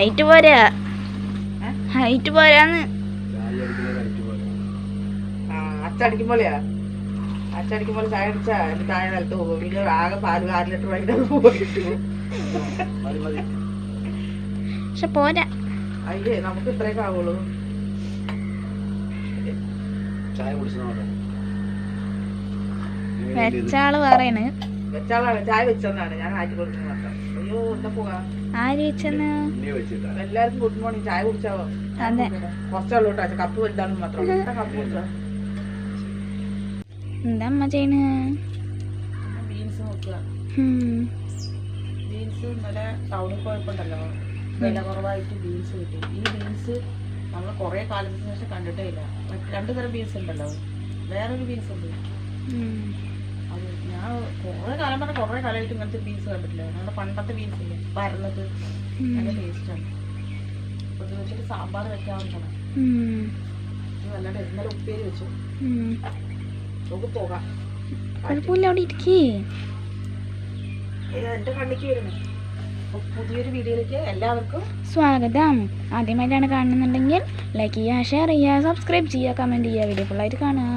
Height പോരാ. Height പോരാന്ന്. ചായ അടിച്ചാ എന്റെ താഴെ നിലത്ത് പോകും. പിന്നെ ആകെ പാൽ അര ലിറ്റർ വൈകിട്ട് പോയിട്ട് പക്ഷെ പോരാ. അയ്യേ നമുക്ക് ഇത്രയൊക്കെ ആവുള്ളൂ. ചായ കുടിച്ചോട്ടെ വെച്ചാൾ പറയണ്. വെച്ചാളാണ്. ചായ വെച്ചെന്നാണ്. ഞാൻ ആറ്റി കൊടുക്കുന്നത് അയ്യോ എന്താ പോകാ? ആര് വെച്ചെന്ന്? എല്ലാവർക്കും ഗുഡ് മോർണിംഗ്. ചായ കുടിച്ചോ? അതെ. കുറച്ചേ ഉള്ളൂ കേട്ടോ. കപ്പ് വലുതാണെന്ന് മാത്രം എന്താ കപ്പ് കുടിച്ചോ? എന്താ അമ്മ ചെയ്യണ്? ബീൻസ് നോക്കുക. ബീൻസ് ഇന്നലെ ടൗണിൽ പോയപ്പോണ്ടല്ലോ. വില കുറവായിട്ട് ബീൻസ് കിട്ടി. ഈ ബീൻസ് നമ്മൾ കുറേ കാലത്തിന് ശേഷം കണ്ടിട്ടേ ഇല്ല. രണ്ട് തരം ബീൻസ് ഉണ്ടല്ലോ. വേറൊരു ബീൻസ് ഉണ്ട്. അത് ഞാൻ കുറേ കാലം പറഞ്ഞ കുറേ കാലമായിട്ട് ഇങ്ങനത്തെ ബീൻസ് കണ്ടിട്ടില്ല? നമ്മുടെ പണ്ടത്തെ ബീൻസ് ഇല്ലേ? പരന്നത് നല്ല ടേസ്റ്റാണ് ഇത് വെച്ചിട്ട് സാമ്പാർ വെക്കാവുന്നതാണ് ഇന്നലെ ഉപ്പേരി വെച്ചു. നമുക്ക് പോകാം. കുഴപ്പമില്ല അവിടെ ഇരിക്കേ. ഇത് എന്റെ കണ്ണിക്ക് വരുന്നു. അപ്പോൾ പുതിയൊരു വീഡിയോയിലേക്ക് എല്ലാവർക്കും സ്വാഗതം. ആദ്യമായിട്ടാണ് കാണുന്നുണ്ടെങ്കിൽ ലൈക്ക് ചെയ്യുക ഷെയർ ചെയ്യുക സബ്സ്ക്രൈബ് ചെയ്യുക കമന്റ് ചെയ്യുക. വീഡിയോ ഫുള്ളായിട്ട് കാണുക.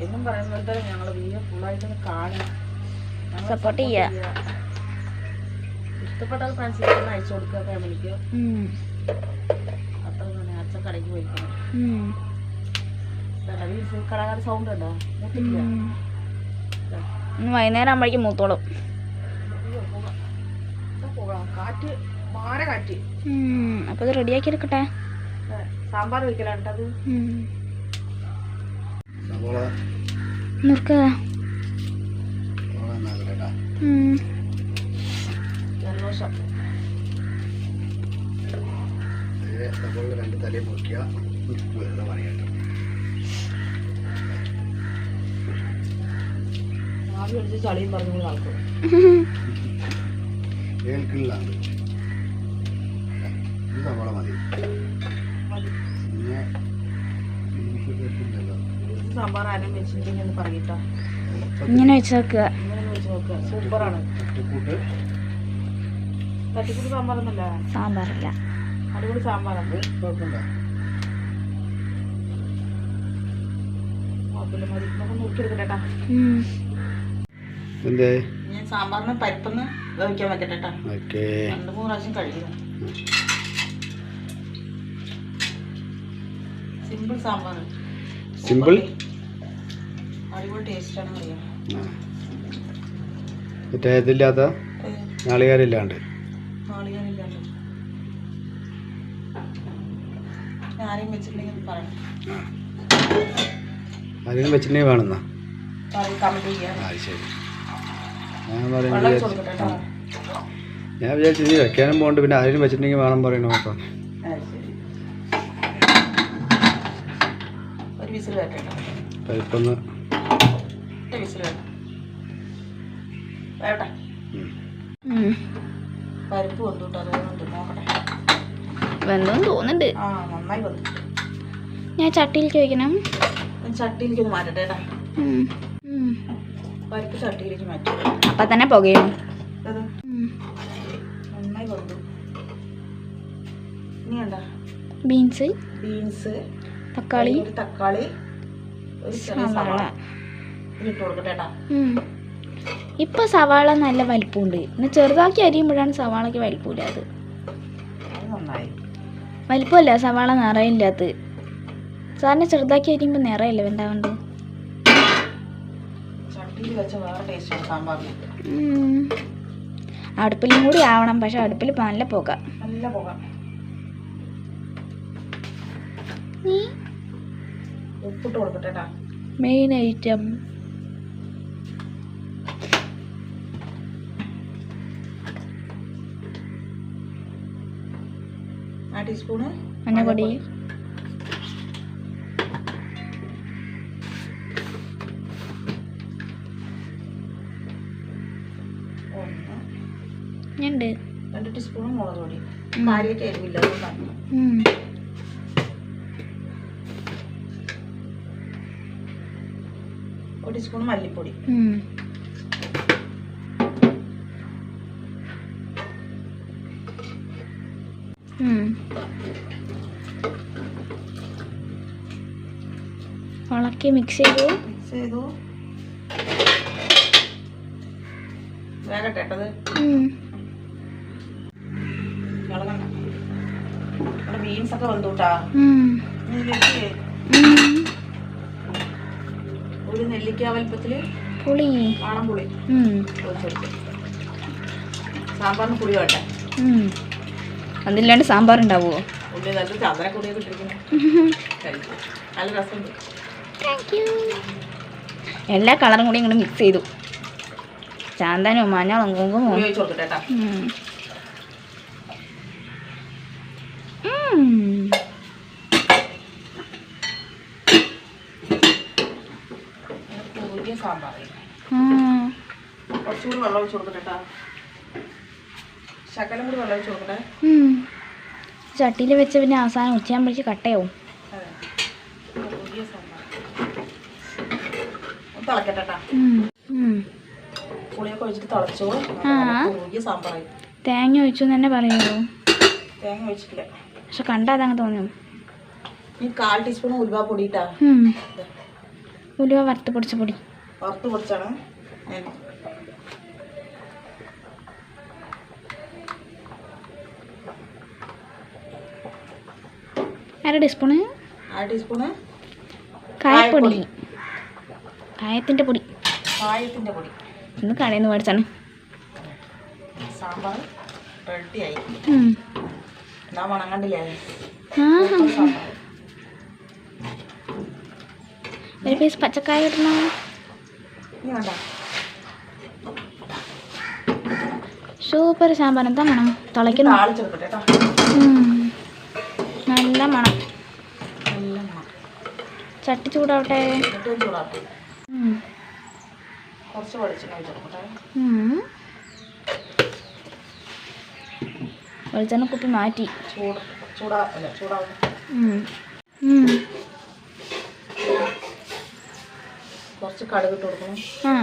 എന്നും പറയുന്നത് ഞങ്ങൾ വീഡിയോ ഫുള്ളായിട്ടൊന്ന് കാണുക സപ്പോർട്ട് ചെയ്യുക. ഇഷ്ടപ്പെട്ടാൽ ഫ്രണ്ട്സിലേക്ക് അയച്ചു കൊടുക്കുക ഫാമിലിക്ക് അത്ര തന്നെ അച്ഛൻ കടയ്ക്ക് പോയിരിക്കണം ഉം. കടകാട് സൗണ്ട് ഉണ്ടോ. ഇന്ന് വൈകുന്നേരം ആകുമ്പോഴേക്കും മൂത്തോളും. കാറ്റ് മാറ കാറ്റ്. അപ്പൊ ഇത് റെഡിയാക്കി എടുക്കട്ടെ? സാമ്പാർ വെക്കലാണ് സവോള രണ്ട് തലയും മുറിക്കുക വെറുതെ പിടിച്ച് ചളിയും പറഞ്ഞു നടക്കും. കേൾക്കില്ലാണ്ട് ഇത് നമ്മളെ മതി. പിന്നെ ഇത് സാമ്പാർ ആരും വെച്ചിട്ടുണ്ടെങ്കിൽ ഒന്ന് പറയട്ടോ. ഇങ്ങനെ വെച്ച് വെക്കുക ഇങ്ങനെ വെച്ച് നോക്കുക സൂപ്പറാണ്. തട്ടിക്കൂട്ട് തട്ടിക്കൂട്ട് സാമ്പാറൊന്നല്ല സാമ്പാറില്ല. അടിപൊളി ഞാൻ സാമ്പാറിന് പരിപ്പൊന്ന് വേവിക്കാൻ പറ്റട്ടെ രണ്ട് മൂന്ന് പ്രാവശ്യം കഴിക്കണം സിമ്പിൾ സാമ്പാർ സിമ്പിൾ? മറ്റേ ഇതില്ലാത്ത നാളികാരില്ലാണ്ട് ആരെയും വെച്ചിട്ടുണ്ടെങ്കിൽ വേണമെന്നാ ആ. ശരി. ഞാൻ പറയുന്നത് ഞാൻ വിചാരിച്ചു വെക്കാനും പോകണ്ട് പിന്നെ ആരെങ്കിലും വെച്ചിട്ടുണ്ടെങ്കിൽ വേണം പറയണോ? അപ്പം ഒരു വിസിൽ വരട്ടെ കേട്ടോ പരിപ്പൊന്ന് ഒറ്റ വിസിൽ വരട്ടെ വേട്ടെ ഉം. ഉം. പരിപ്പ് വന്നു കേട്ടോ അതുകൊണ്ട് നോക്കട്ടെ. വെന്തോന്ന് തോന്നുന്നുണ്ട്. ആ നന്നായി വന്നു ഞാൻ ചട്ടിയിലേക്ക് വയ്ക്കണം ചട്ടിയിലേക്ക് ഒന്ന് മാറ്റട്ടെ. പരിപ്പ് ചട്ടിയിലേക്ക് മാറ്റി. അപ്പം തന്നെ പുകയും. നന്നായി വന്നു ഇനി കണ്ട ബീൻസ്. ബീൻസ്. തക്കാളി. ഒരു തക്കാളി ഒരു ചെറിയ സവാള ഇട്ട് കൊടുക്കട്ടെ കേട്ടാ ഉം. ഇപ്പൊ സവാള നല്ല വലിപ്പമുണ്ട് പിന്നെ ചെറുതാക്കി അരിയുമ്പോഴാണ് സവാളയ്ക്ക് വലിപ്പമില്ലാത്തത് അത്. നന്നായി. വലിപ്പമല്ല സവാള നിറയില്ലാത്തത് സാറിന് ചെറുതാക്കി അരിയുമ്പോൾ നിറയില്ല വേണ്ടാവണ്ട് അടുപ്പിലും കൂടി ആവണം പക്ഷെ അടുപ്പിൽ നല്ല പോകാം. നല്ല പുക. ഉപ്പിട്ട് കൊടുക്കട്ടെ കേട്ടാ മെയിൻ ഐറ്റം ആ ടീസ്പൂണ് മഞ്ഞപ്പൊടി രണ്ട് ടീസ്പൂൺ മുളക് പൊടി. കാര്യമായിട്ട് എരിവില്ല അതുകൊണ്ടാണ്. ഒരു ടീസ്പൂൺ മല്ലിപ്പൊടി. ഇളക്കി മിക്സ് ചെയ്തു. മിക്സ് ചെയ്തു. വേഗട്ടെ കേട്ടത് ബീൻസ് ഒക്കെ വന്നുട്ടാ ഉം. ഒരു നെല്ലിക്ക വലുപ്പത്തിൽ പുളി. കാണം പുളി. സാമ്പാറിന് പുളി വേണ്ട. അതില്ലാണ്ട് സാമ്പാർ ഉണ്ടാവുമോ എല്ലാ കളറും കൂടി ഇങ്ങോട്ട് മിക്സ് ചെയ്തു. ചാന്താനോ മഞ്ഞളും കുങ്കുമോ? ചോദിച്ചോട്ടെ കേട്ടാ കുറച്ചുകൂടി വെള്ളം ഒഴിച്ച് കൊടുക്കട്ടെ കേട്ടാ. ശകലം കൂടി വെള്ളം ഒഴിച്ച് കൊടുക്കട്ടെ. ചട്ടിയിൽ വെച്ച് പിന്നെ അവസാനം ഉച്ചയാകുമ്പോഴേക്ക് കട്ടയാവും. തേങ്ങ ഒഴിച്ചു തന്നെ പറയുള്ളൂ. തേങ്ങ ഒഴിച്ചിട്ടില്ല. പക്ഷെ കണ്ടാ അതങ്ങ് തോന്നും. ഈ കാൽ ടീസ്പൂൺ ഉലുവ പൊടി ഉലുവ വറുത്ത് പൊടിച്ച പൊടി. വറുത്ത് പൊടിച്ചാണ്. അര ടീസ്പൂണ് അര ടീസ്പൂണ് കായപ്പൊടി. കായത്തിന്റെ പൊടി. കായത്തിന്റെ പൊടി. ഇന്ന് കടയിൽ നിന്ന് മേടിച്ചാണ്. സാമ്പാർ ആയി. ഒരു പീസ് പച്ചക്കായ ഇടണോ? സൂപ്പർ സാമ്പാർ. എന്താ മണം തുളയ്ക്കുന്നു. നല്ല മണം നല്ല മണം ചട്ടി ചൂടാവട്ടെ. കുറച്ച് വെളിച്ചെണ്ണ കുപ്പി മാറ്റി. കുറച്ച് കടുകിട്ട് കൊടുക്കണം. ആ.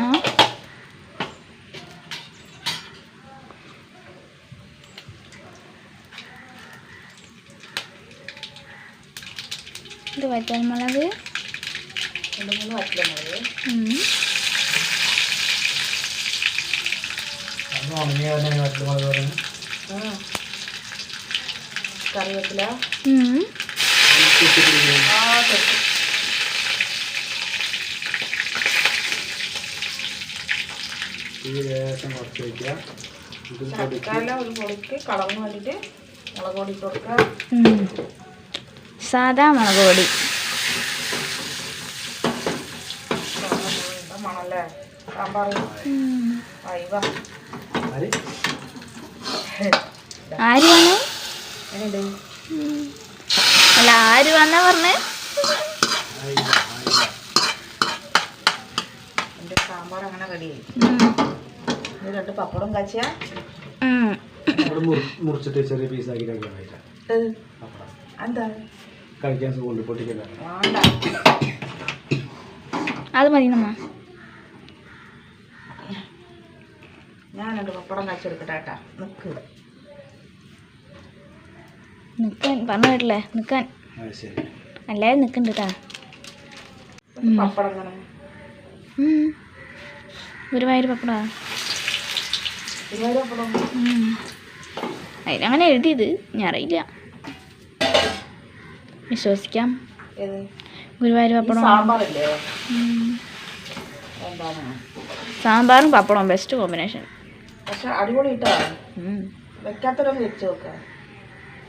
വറ്റൽമുളക്. കറിവേപ്പില. ഈ ലേശം കുറച്ച് വയ്ക്കുക വേണ്ടിയിട്ട് മുളക് പൊടി ഇട്ട് കൊടുക്കുക ഉം. സാദാ മുളക് പൊടി എന്താ മണല്ലേ ആര്? വന്നു. അല്ല ആര് വന്നാ പറഞ്ഞേ? എന്റെ സാമ്പാർ അങ്ങനെ റെഡിയായി ഉം. ഇനി രണ്ട് പപ്പടം കാച്ചിയ. ഉം. ഇവിടെ മുറി- മുറിച്ചിട്ട് ചെറിയ പീസാക്കി കഴിക്കാൻ പറ്റാം പപ്പടം. എന്താ കഴിക്കാൻ സുഖമുണ്ട് പൊട്ടിക്കല്ല? വേണ്ട. അത് മതി നമ്മ ഞാൻ പപ്പടം കാച്ചെടുക്കട്ടെ കേട്ടാ നിക്ക്. നിക്കാൻ പറഞ്ഞു കേട്ടില്ലേ? നിക്കാൻ. അല്ലാതെ നിൽക്കുന്നുണ്ട് കേട്ടാ ഒരു പപ്പടം ഗുരുവായൂർ പപ്പടാ. അതിലങ്ങനെ എഴുതിയത്. ഞാൻ അറിയില്ല. വിശ്വസിക്കാം. ഏത്? ഗുരുവായൂർ പപ്പടം. സാമ്പാറും. പപ്പടവും. ബെസ്റ്റ് കോമ്പിനേഷൻ പക്ഷെ അടിപൊളി കിട്ടാ വെക്കാത്തൊരൊന്ന് വെച്ച് നോക്ക.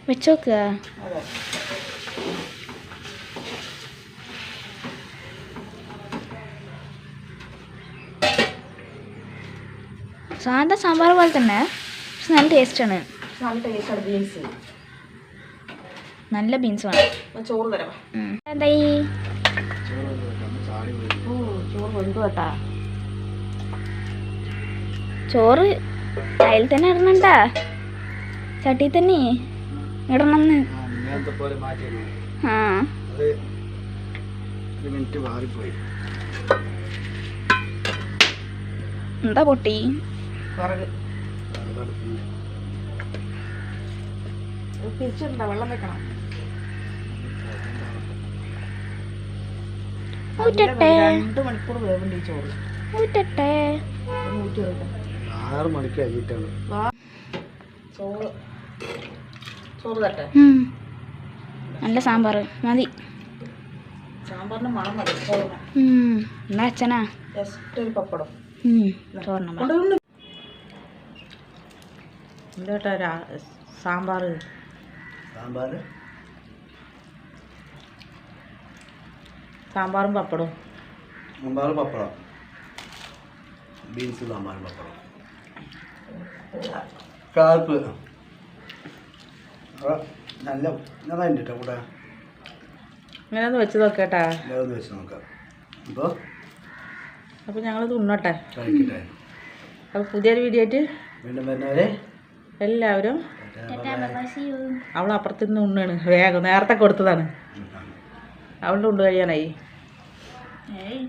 വെച്ച് നോക്കുക അതെ. സാധാ സാമ്പാർ പോലെ തന്നെ പക്ഷെ നല്ല ടേസ്റ്റാണ് നല്ല ടേസ്റ്റാണ് ബീൻസ് നല്ല ബീൻസ് വേണം. ചോറ് തരാം. എന്തായി? ചോറ് ചോറ് അതിൽ തന്നെ ഇടണണ്ട? ചട്ടി തന്നെ? ഇടണമെന്ന് ഇങ്ങനത്തെ പോലെ മാറ്റി ആ. എന്താ പൊട്ടി? തിരിച്ചിടണ്ട വെള്ളം വെക്കണം. ഊറ്റട്ടെ. രണ്ട് മണിക്കൂർ വേവുണ്ട് ഈ ചോറ്. ഊറ്റട്ടെ. ഊറ്റി ആറ് മണിക്ക് അരിയിട്ടാണ് ചോറ്. ചോറ് തട്ടെ. നല്ല സാമ്പാർ മതി. സാമ്പാറിന് മണം മതി. ചോറിന് ഉം. എന്നാ അച്ഛനാ? ജസ്റ്റ് ഒരു പപ്പടം. ചോറിന് സാമ്പാർ സാമ്പാർ സാമ്പാറും പപ്പടവും. സാമ്പാറും പപ്പടം. ബീൻസ് സാമ്പാറും പപ്പടം. കാൽപ്പ്. ആ, നല്ല നന്നായിട്ട് കേട്ടോ കൂടെ ഇങ്ങനെ ഒന്ന് വെച്ച് നോക്കട്ടാ. ഒന്ന് വെച്ച് നോക്കാം. അപ്പോൾ അപ്പോൾ ഞങ്ങൾ ഉണ്ണട്ടെ കഴിക്കട്ടെ. അപ്പോൾ പുതിയൊരു വീഡിയോ ആയിട്ട് വീണ്ടും വരുന്നവരെ എല്ലാവരും. അവൾ അപ്പുറത്തുനിന്ന് ഉണ്ണാണ്. വേഗം നേരത്തെ കൊടുത്തതാണ്. അവളുടെ ഉണ്ട് കഴിയാനായി. ഏയ്.